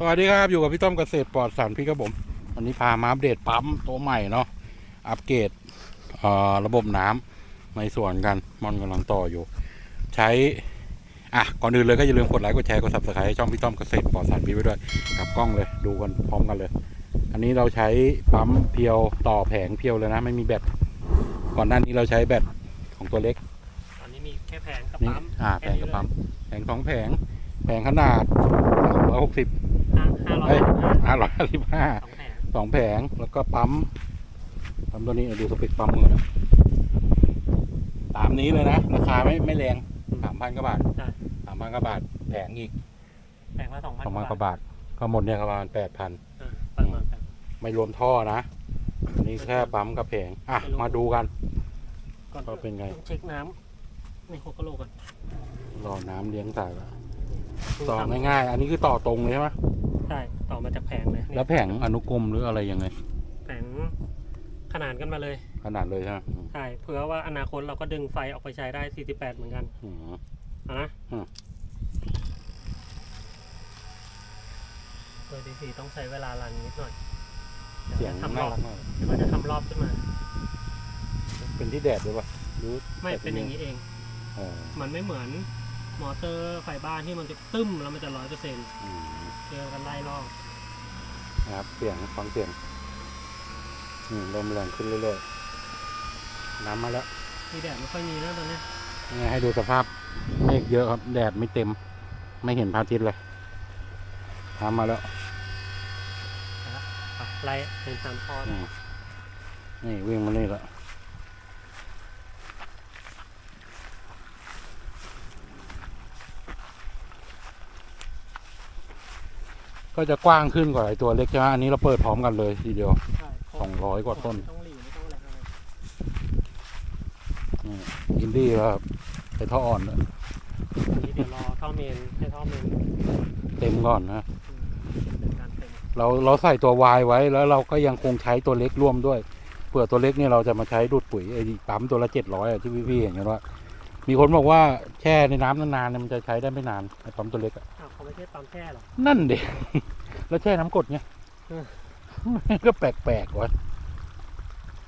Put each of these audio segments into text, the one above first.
สวัสดีครับ อยู่กับพี่ต้อมเกษตรปลอดสารพี่ครับผมวันนี้พามาอัปเดตปั๊มตัวใหม่เนาะอัปเกรดเอ่อระบบน้ำในส่วนกันมอนกำลังต่ออยู่ ใช้อะก่อนอื่นเลยก็อย่าลืมกดไลค์กดแชร์กด subscribe ให้ช่องพี่ต้อมเกษตรปลอดสารพี่ไว้ด้วยกลับกล้องเลยดูกันพร้อมกันเลย อันนี้เราใช้ปั๊มเพียวต่อแผงเพียวเลยนะ ไม่มีแบตก่อนหน้านี้เราใช้แบตของตัวเล็กตอนนี้มีแค่แผงกับนี่ปั๊มอ่าแผงกับปั๊มแผงสองแผงแผงขนาด ร้อยหกสิบห้าห้าร้อยห้าร้อยสิบห้าสองแผงสองแผงแล้วก็ปั๊มปั๊มตัวนี้ดูสเปคปั๊มมือนะตามนี้เลยนะ ราคาไม่ไม่แรงสามพันกว่าบาทใช่สามพันกว่าบาทแผงอีกแผงละสองพันสองพันกว่าบาท ก็หมดเนี่ยประมาณแปดพันประมาณกันไม่รวมท่อนะอันนี้แค่ปั๊มกับแผงอะไม่รวมมาดูกัน ก่อนก็เป็นไง ต้องเช็คน้ำในโคกะโลก่อนรอน้ำเลี้ยงสายละเพิ่งต่อทำง่ายๆ อันนี้คือต่อตรงเลยใช่ไหม ใช่ต่อมาจากแผงเลยแล้วแผงอนุกรมหรืออะไรยังไง แผงขนานกันมาเลย ขนาดเลยใช่ไหมอืมใช่เผื่อว่าอนาคตเราก็ดึงไฟออกไปใช้ได้ 48 เหมือนกันอืม เอานะอืม โดยดีซีต้องใช้เวลารันนิดหน่อยเสียงดี๋วจะทำรน่าอบรักมากเดี๋ยวมันจะทำรอบขึ้นมา เป็นที่แดดด้วยป่ะหรือไม่เป็นอย่างนี้เอง อ๋อมันไม่เหมือนมอเตอร์ไฟบ้านที่มันจะตึ้มแล้วมันจะร้อยเปอร์เซ็นต์อืม เจอกันไล่รอบนะครับเสียงฟังเสียงอืมลมแรงขึ้นเรื่อยๆน้ำมาแล้วมีแดดไม่ค่อยมีนะตอนเนี้ยนี่ให้ดูสภาพเมฆเยอะครับ แดดไม่เต็ม ไม่เห็นพระอาทิตย์เลยน้ำมาแล้วอะไล่เป็นตามทอดอืมนี่วิ่งมานี่แล้ว ก็จะกว้างขึ้นกว่าไอตัวเล็กใช่ไหมอันนี้เราเปิดพร้อมกันเลยทีเดียว ใช่ครบสองร้อยกว่าต้น ไม่ต้องหลีไม่ต้องอะไรทั้งนั้นอินดี้แล้วครับไปท่ออ่อนด้วยอันนี้เดี๋ยวรอท่อเมนให้ท่อเมนเต็มก่อนนะ อืมเป็นการเต็มเราเราใส่ตัววายไว้แล้วเราก็ยังคงใช้ตัวเล็กร่วมด้วยเผื่อตัวเล็กเนี่ยเราจะมาใช้ดูดปุ๋ยไอ้ปั๊มตัวละเจ็ดร้อยที่พี่ๆเห็นกันว่า มีคนบอกว่าแช่ในน้ำนานๆเนี่ยมันจะใช้ได้ไม่นานไอ้ปั๊มตัวเล็กอะอ้าวเขา ไม่ใช่ปั๊มแช่หรอ นั่นเด็แล้วแช่น้ำกรดไงเออก็แปลกๆวะ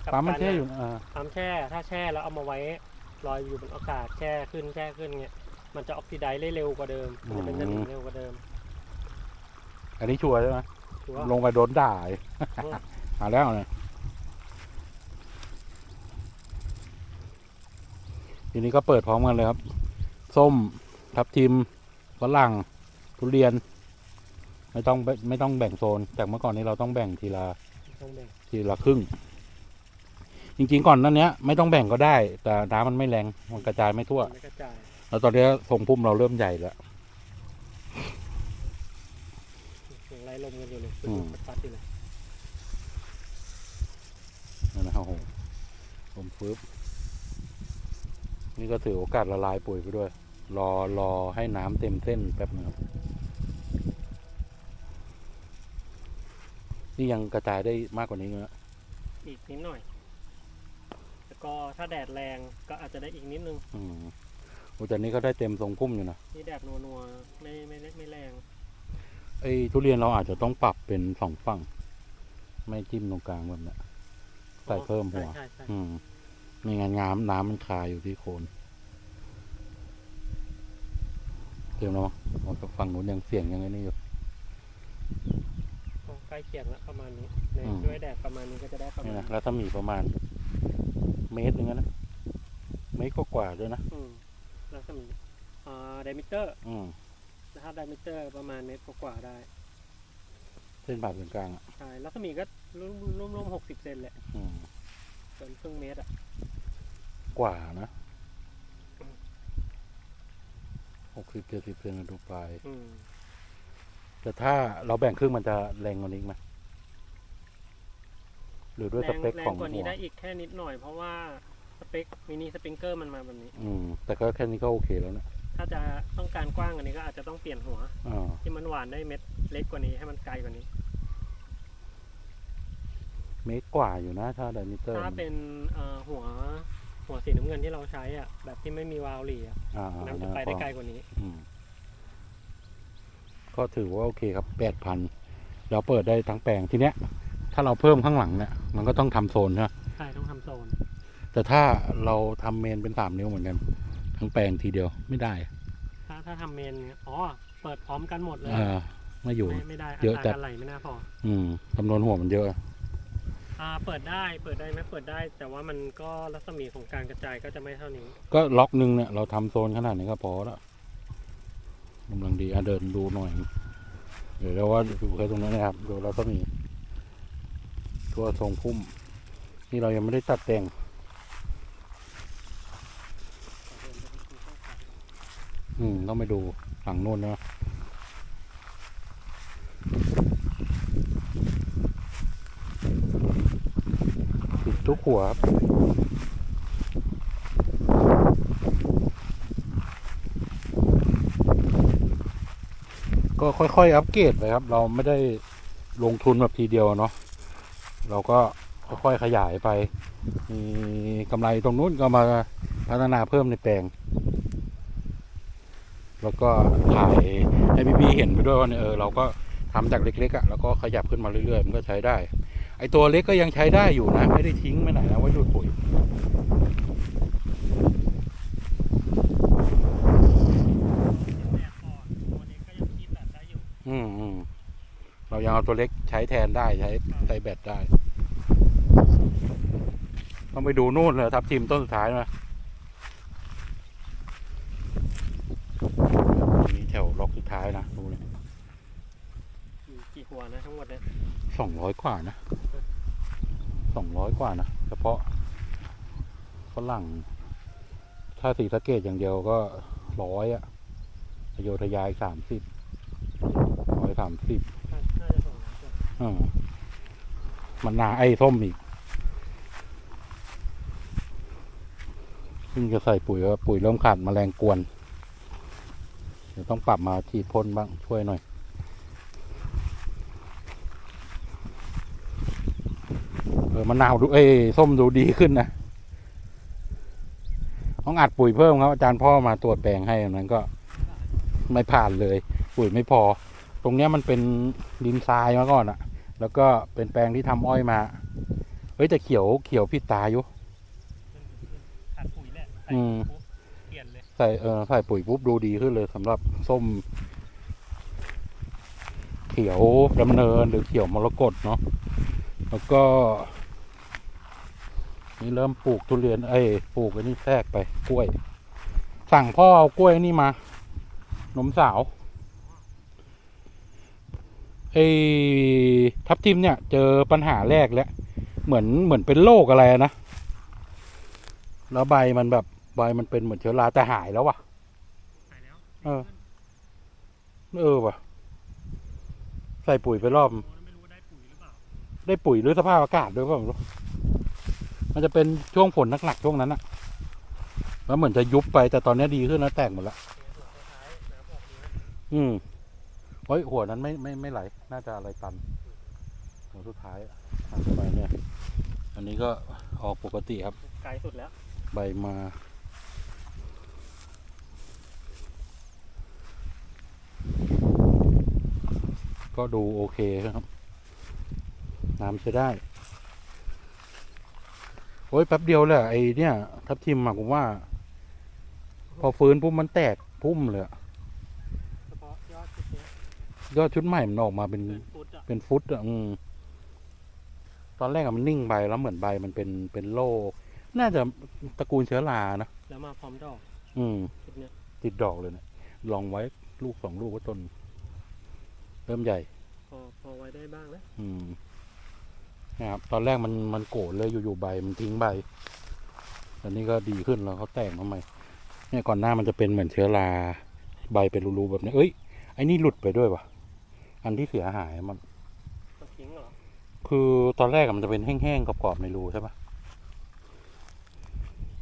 กับปั๊มมันการแช่อยู่อ่าปั๊มแช่ถ้าแช่แล้วเอามาไว้ลอยอยู่บนอากาศแช่ขึ้นแช่ขึ้นเงี้ยมันจะออกซิไดซ์ได้เร็วกว่าเดิมมันจะเป็นสนิมเร็วกว่าเดิมอันนี้ชัวร์ใช่ไหมถือว่าลงไปโดนด่าอีกอืมมาแล้วเนี่ยทีนี้ก็เปิดพร้อมกันเลยครับ ส้มทับทิมฝรั่ง ทุเรียน ไม่ต้องไม่ไม่ต้องแบ่งโซนจากเมื่อก่อนนี้เราต้องแบ่งทีละต้องแบ่งทีละครึ่ง จริงๆก่อนนั้นเนี้ยไม่ต้องแบ่งก็ได้ แต่น้ำมันไม่แรงมันกระจายไม่ทั่วไม่กระจายแล้วตอนนี้ทรงพุ่มเราเริ่มใหญ่แล้วเสียงไล่ลมกันอยู่เลยอืมปัดๆอยู่เลยนะครับโอ้โหผมฟื้บนี่ก็ถือโอกาสละลายปุ๋ยไปด้วย รอรอให้น้ำเต็มเส้นแป๊บนึงครับ นี่ยังกระจายได้มากกว่านี้นะอีกนิดหน่อย แล้วก็ถ้าแดดแรงก็อาจจะได้อีกนิดนึงอืมโอ้แต่นี้ก็ได้เต็มทรงพุ่มอยู่นะนี่แดดนัวๆไม่ไม่ไม่แรงไอ้ทุเรียนเราอาจจะต้องปรับเป็นสองฝั่ง ไม่จิ้มตรงกลางแบบเนี้ยใส่เพิ่มหัวใช่ใช่ อืมไม่งั้นน้ำน้ำมันคาอยู่ที่โคน เตรียมแล้วมั้งเอาจากฝั่งนู้นยังเสียงยังไงนี่อยู่ก็ใกล้เคียงแล้วประมาณนี้ในอืมด้วยแดดประมาณนี้ก็จะได้ประนี่มาณนะแล้วถ้ามีประมาณ เมตรหนึงอะนะเมตรกว่าๆด้วยนะอืมแล้วก็มีอ่าไดมิเตอร์อืมนะครับไดมิเตอร์ประมาณเมตรกว่าๆได้ เส้นผ่าศูนย์กลางอะใช่แล้วก็มีก็ร่วมร่วมร่วมหกสิบเซนแหละอืมเกินครึ่งเมตรอะกว่านะหก สิบเจ็ดสิบเซนดูไปอืมแต่ถ้าเราแบ่งครึ่งมันจะแรงกว่านี้ไหมหรือด้วยแรสงเปคแรของงกว่าหันี้วได้อีกแค่นิดหน่อย เพราะว่าสเปคมินิสปริงเกอร์มันมาแบบนี้ อืม แต่ก็แค่นี้ก็โอเคแล้วนะถ้าจะต้องการกว้างกว่านี้ก็อาจจะต้องเปลี่ยนหัว อ่าที่มันหวานได้เม็ดเล็กกว่านี้ให้มันไกลกว่านี้ เมตรกว่าอยู่นะ ถ้าไดมิเตอร์ถ้าเป็นเอ่อหัว หัวสีน้ำเงินที่เราใช้อะแบบที่ไม่มีวาล์วหลีอะอ่านั่นๆจะไปได้ไกลกว่านี้ อืมก็ถือว่าโอเคครับแปดพันเราเปิดได้ทั้งแปลงทีเนี้ย ถ้าเราเพิ่มข้างหลังเนี่ยมันก็ต้องทำโซนใช่ไหมใช่ต้องทำโซน แต่ถ้าเราทำเมนเป็นสามนิ้วเหมือนกัน ทั้งแปลงทีเดียวไม่ได้ถ้าถ้าทำเมนเนี่ยอ๋อเปิดพร้อมกันหมดเลยเออไม่อยู่ ไม่ไม่ได้เยอะอัจัตดราการไหลไม่น่าพอ อืมจำนวนหัวมันเยอะ อ่าเปิดได้เปิดได้ไหมเปิดได้ แต่ว่ามันก็รัศมีของการกระจายก็จะไม่เท่านี้ ก็ล็อกหนึ่งเนี่ย เราทำโซนขนาดนี้ก็พอแล้วกำลังดีอะเดินดูหน่อย เดี๋ยวเราว่าดูแค่ตรงนั้นนะครับดูเราก็มีตัวทรงพุ่มนี่เรายังไม่ได้ตัดแต่งอืมต้องไปดูฝั่งนู้นนะติด ทุกหัวครับก็ค่อยๆ อัปเกรดไปครับ เราไม่ได้ลงทุนแบบทีเดียวเนาะ เราก็ค่อยๆ ขยายไป มีกำไรตรงนู้นก็มาพัฒนาเพิ่มในแปลง แล้วก็ถ่ายให้พี่ๆเห็นไปด้วยว่าเนี่ยเออเราก็ทำจากเล็กๆอะ่ะ แล้วก็ขยับขึ้นมาเรื่อยๆ มันก็ใช้ได้ ไอตัวเล็กก็ยังใช้ได้อยู่นะ ไม่ได้ทิ้งไปไหนนะไว้ดูดปุ๋ยแบบก่อนตัวนี้ก็ยังคีบแบบได้อยู่อืมอืมเรายังเอาตัวเล็กใช้แทนได้ใช้ใส่แบตได้ ต้องไปดูนู่นเลยทับทีมต้นสุดท้ายนะมีแถวล็อกสุดท้ายนะดูเนี่ยกี่กี่หัวนะทั้งหมดเนี่ยสองร้อยกว่านะ สองร้อยกว่านะ เฉพาะฝรั่ง ถ้าสีสะเกตอย่างเดียวก็ร้อยอะอโยธยาอีกสามสิบร้อยสามสิบน่าน่าจะส่งนะเกือบอ่ามันนาไอ้ส้มอีกซึ่งจะใส่ปุ๋ยว่าปุ๋ยเริ่มขาดแมลงกวน เดี๋ยวต้องปรับมาฉีดพ่นบ้างช่วยหน่อย ออมะนาวดูเอ้ยส้มดูดีขึ้นนะต้องอัดปุ๋ยเพิ่มครับอาจารย์พ่อมาตรวจแปลงให้อันนั้นก็ไม่ผ่านเลย ปุ๋ยไม่พอ ตรงเนี้ยมันเป็นดินทรายมาก่อนอะแล้วก็เป็นแปลงที่ทำอ้อยมาเฮ้ยแต่เขียวเขียวผิดตาอยู่ขาดปุ๋ยแหละใส่อืมปุ๊บเปลี่ยนเลยใส่เออใส่ปุ๋ยปุ๊บดูดีขึ้นเลยสำหรับส้ม เขียวดำเนินหรือเขียวมรกตเนาะแล้วก็ นี่เริ่มปลูกทุเรียนเอ้ยปลูกอันนี้แทรกไปกล้วย สั่งพ่อเอากล้วยนี่มานมสาวไอ้ทับทิมเนี่ย เจอปัญหาแรกแล้ว เหมือนเหมือนเป็นโรคอะไรนะ แล้วใบมันแบบใบมันเป็นเหมือนเชื้อราแต่หายแล้ววะหายแล้ว เออ เออว่ะ ใส่ปุ๋ยไปรอบโอ้แล้วไม่รู้ว่าได้ปุ๋ยหรือเปล่าได้ปุ๋ยหรือสภาพอากาศด้วยเปล่าไม่รู้ มันจะเป็นช่วงฝนหนักๆช่วงนั้นอะแล้วเหมือนจะยุบไปแต่ตอนนี้ดีขึ้นแล้วแตกหมดละเทหัวท้ายๆน้ำออกเยอะอืมเฮ้ยหัวนั้นไม่ไม่ไม่ไหล น่าจะอะไรตันหัวสุดท้ายอะหันไปเนี่ย อันนี้ก็ออกปกติครับ ไกลสุดแล้ว ใบมา ก็ดูโอเคครับ น้ำใช้ได้ โอ้ยแป๊บเดียวแหละไอ้เนี่ย ทับทิมอะผมว่า พอฟื้นปุ๊บมันแตกพุ่มเลยอะเฉพาะยอดชุดเนี้ยยอดชุดใหม่มันออกมาเป็นเกินฟุตอะเป็นฟุตอะอืมตอนแรกอะมันนิ่งใบแล้วเหมือนใบมันเป็นเป็นโรคน่าจะตระกูลเชื้อรานะแล้วมาพร้อมดอกอืม ชุดเนี้ยติดดอกเลยเนะลองไว้ลูกสองลูกก็ต้น เริ่มใหญ่ พอพอไว้ได้บ้างแล้วอืม นะครับตอนแรกมันมันโกรธเลยอยู่ๆใบมันทิ้งใบตอนนี้ก็ดีขึ้นแล้วเขาแต่งมาใหม่เนี่ยก่อนหน้ามันจะเป็นเหมือนเชื้อราใบเป็นรูๆแบบนี้เอ้ยไอ้นี่หลุดไปด้วยวะอันที่เสียหายมันมันทิ้งเหรอคือตอนแรกอะมันจะเป็นแห้งๆกรอบๆในรูใช่ปะ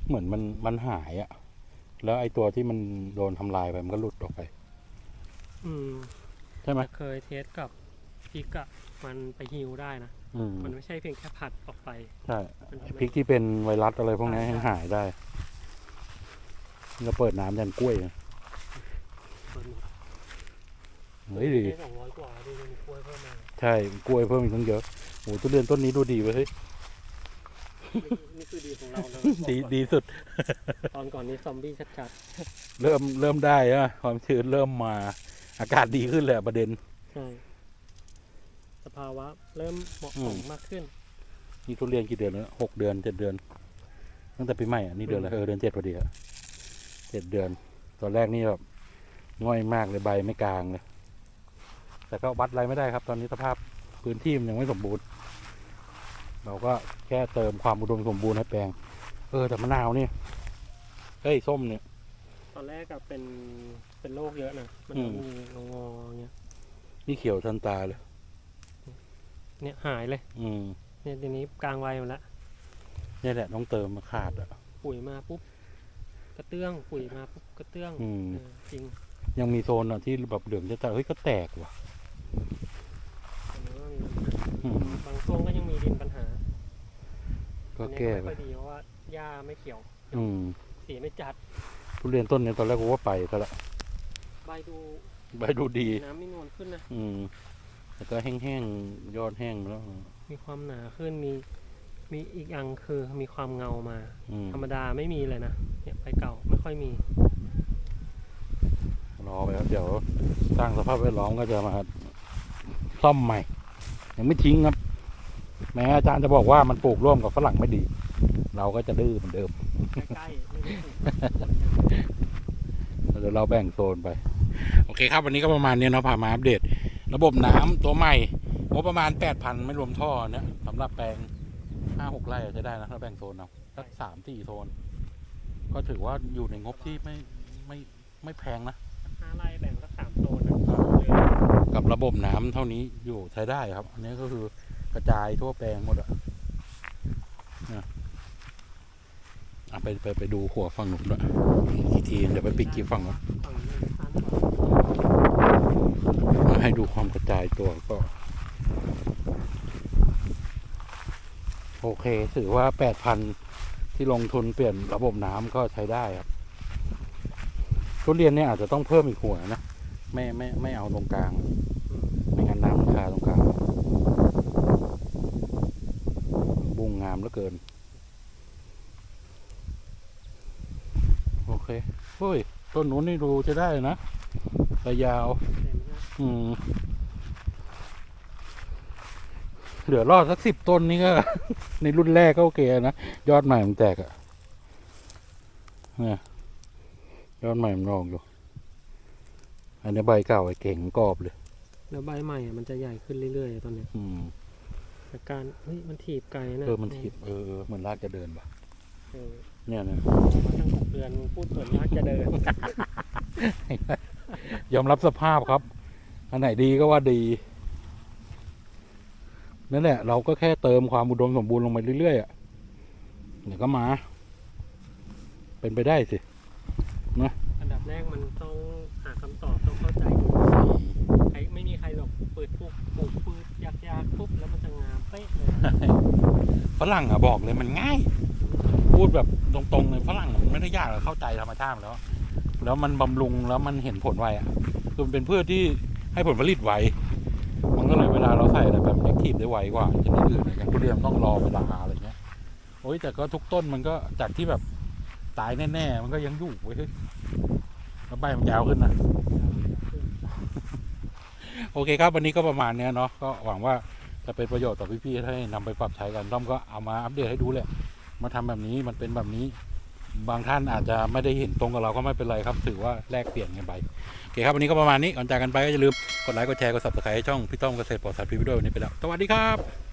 เหมือนมันมันหายอะแล้วไอ้ตัวที่มันโดนทำลายไปมันก็หลุดออกไป อืมใช่ไหมเคยเทสกับพริกอะ มันไปฮิวได้นะ อืมมันไม่ใช่เพียงแค่ผัดออกไปใช่มันพริกที่เป็นไวรัสอะไรพวกนี้ใช่ยังหายได้เราเปิดน้ำยันกล้วยนะเปิดหมดเฮ้ยดีสองร้อยกว่าดูมีกล้วยเพิ่มมาใช่กล้วยเพิ่มอีกตั้งเยอะโอ้ทุเรียนต้นนี้ดูดีเว้ยเฮ้ยนี่คือดีของเราเลยดีดีสุด ตอนก่อนนี้ซอมบี้ชัดเริ่มเริ่มได้อะความชื้นเริ่มมา อากาศดีขึ้นแหละประเด็น ๆใช่ สภาวะ เริ่มเหมาะสมมากขึ้น นี่ทุเรียนกี่เดือนแล้วหกเดือนเจ็ดเดือน ตั้งแต่ปีใหม่อะนี่เดือนอะไรเออเดือนเจ็ดพอดีอะเจ็ดเดือน ตอนแรกนี่แบบง่อยมากเลยใบไม่กลางเลยแต่ก็วัดอะไรไม่ได้ครับ ตอนนี้สภาพพื้นที่มันยังไม่สมบูรณ์ เราก็แค่เติมความอุดมสมบูรณ์ให้แปลง เออแต่มะนาวนี่เฮ้ยส้มเนี่ย ตอนแรกก็เป็นเป็นโรคเยอะนะมันอืจะมมีงอๆอย่างเงี้ยนี่เขียวทันตาเลย เนี่ยหายเลยอืมเนี่ยทีนี้กลางวัยหมดแล้วนี่แหละต้องเติมมาขาดอะ ปุ๋ยมาปุ๊บกระเตื้องปุ๋ยมาปุ๊บกระเตื้องอืม เออจริงยังมีโซนอะที่แบบเหลืองจะจัดเฮ้ยก็แตกว่ะอันนี้ว่ามีปัญหาอืมบางช่วงก็ยังมีดินปัญหาก็อันนี้แก้ไม่ไปค่อยดีเพราะว่าหญ้าไม่เขียวอืมสีไม่จัดทุเรียนต้นเนี้ตอนแรกกูว่าไปซะละใบดูใบดูดี น้ำไม่นวลขึ้นนะ อืม แต่ก็แห้งๆยอดแห้งไปแล้ว มีความหนาขึ้นมีมีอีกอย่างคือมีความเงามา อืม ธรรมดาไม่มีเลยนะเนี่ยใบเก่าไม่ค่อยมี รอไปครับเดี๋ยวสร้างสภาพแวดล้อมก็จะมาซ่อมใหม่ ยังไม่ทิ้งครับ แม้อาจารย์จะบอกว่ามันปลูกร่วมกับฝรั่งไม่ดี เราก็จะดื้อเหมือนเดิม ใกล้ๆไม่ได้ปลูกเดี๋ยวเราแบ่งโซนไป โอเคครับ วันนี้ก็ประมาณเนี้ยเนาะพามาอัปเดต ระบบน้ำตัวใหม่งบประมาณแปดพันไม่รวมท่อเนี่ยสำหรับแปลงห้าหกไร่อะจะได้นะถ้าแบ่งโซนเอาสักสามสี่โซน ก็ถือว่าอยู่ในงบที่ไม่ไม่ไม่แพงนะห้าไร่แบ่งสักสามโซนนะกับระบบน้ำเท่านี้อยู่ใช้ได้ครับ อันนี้ก็คือกระจายทั่วแปลงหมดอะเนี่ยอะไปไปไปดูหัวฝั่งนู้นด้วยอีกทีเดี๋ยวไปปิดคลิปฝั่งนู้น ฝั่งนี้ทานก่อน มา ให้ดูความกระจายตัวก็ โอเค ถือว่าแปดพันที่ลงทุนเปลี่ยนระบบน้ำก็ใช้ได้ครับทุเรียนเนี่ยอาจจะต้องเพิ่มอีกหัวนะไม่ไม่ไม่เอาตรงกลางไม่งั้นน้ำมันคาตรงกลางบุ้งงามเหลือเกิน โอเคเฮ้ยต้นนู้นนี่ดูจะได้นะระยาว เต็มนะอืมเหลือรอดสักสิบต้นนี่ก็ ในรุ่นแรกก็โอเคนะ ยอดใหม่มันแตกอะเนี่ยยอดใหม่มันออกอยู่ อันนี้ใบเก่าไอ้เก่งกรอบเลย แล้วใบใหม่อะมันจะใหญ่ขึ้นเรื่อยๆตอนเนี้ยอืมแต่การเฮ้ยมันถีบไกลนะเออมันทิบเออเออเหมือนลากจะเดินปะเออเนี่ยเนี่ยมาตั้งหกเดือนพูดเหมือนยากจะเดิน ยอมรับสภาพครับ อันไหนดีก็ว่าดีนั่นแหละเราก็แค่เติมความอุดมสมบูรณ์ลงไปเรื่อยๆอะเดี๋ยวก็มา เป็นไปได้สิอันดับแรกมันต้องหาคำตอบต้องเข้าใจใครไม่มีใครหรอกเปิดปลูกปลูกปืดยากๆปุ๊บแล้วมันจะงามเป๊ะเลยฝรั่งอะบอกเลยมันง่าย พูดแบบตรงๆเลยฝรั่งอะมันไม่ได้ยากหรอกเข้าใจธรรมชาติแล้ว แล้วมันบำรุงแล้วมันเห็นผลไวอะคือมันเป็นพืชที่ ให้ผลผลิตไวมันก็เลยเวลาเราใส่อะไรแบบแอคทีฟได้ไวกว่าชนิดอื่นอะอย่างทุเรียนต้องรอเวลาอะไรเงี้ยโอ้ยแต่ก็ทุกต้นมันก็จากที่แบบตายแน่ๆมันก็ยังอยู่เว้ยแล้วใบมันยาวขึ้นนะโอเคครับ วันนี้ก็ประมาณเนี้ยเนาะก็หวังว่าจะเป็นประโยชน์ต่อพี่ๆให้นำไปปรับใช้กันต้อมก็เอามาอัปเดตให้ดูแหละมาทำแบบนี้มันเป็นแบบนี้ บางท่านอาจจะไม่ได้เห็นตรงกับเราก็ไม่เป็นไรครับ ถือว่าแลกเปลี่ยนกันไปโอเคครับวันนี้ก็ประมาณนี้ก่อนจากกันไปก็อย่าลืมกดไลค์กดแชร์กด subscribe ให้ช่องพี่ต้อมเกษตรปลอดสารพิษด้วยวันนี้ไปแล้วสวัสดีครับ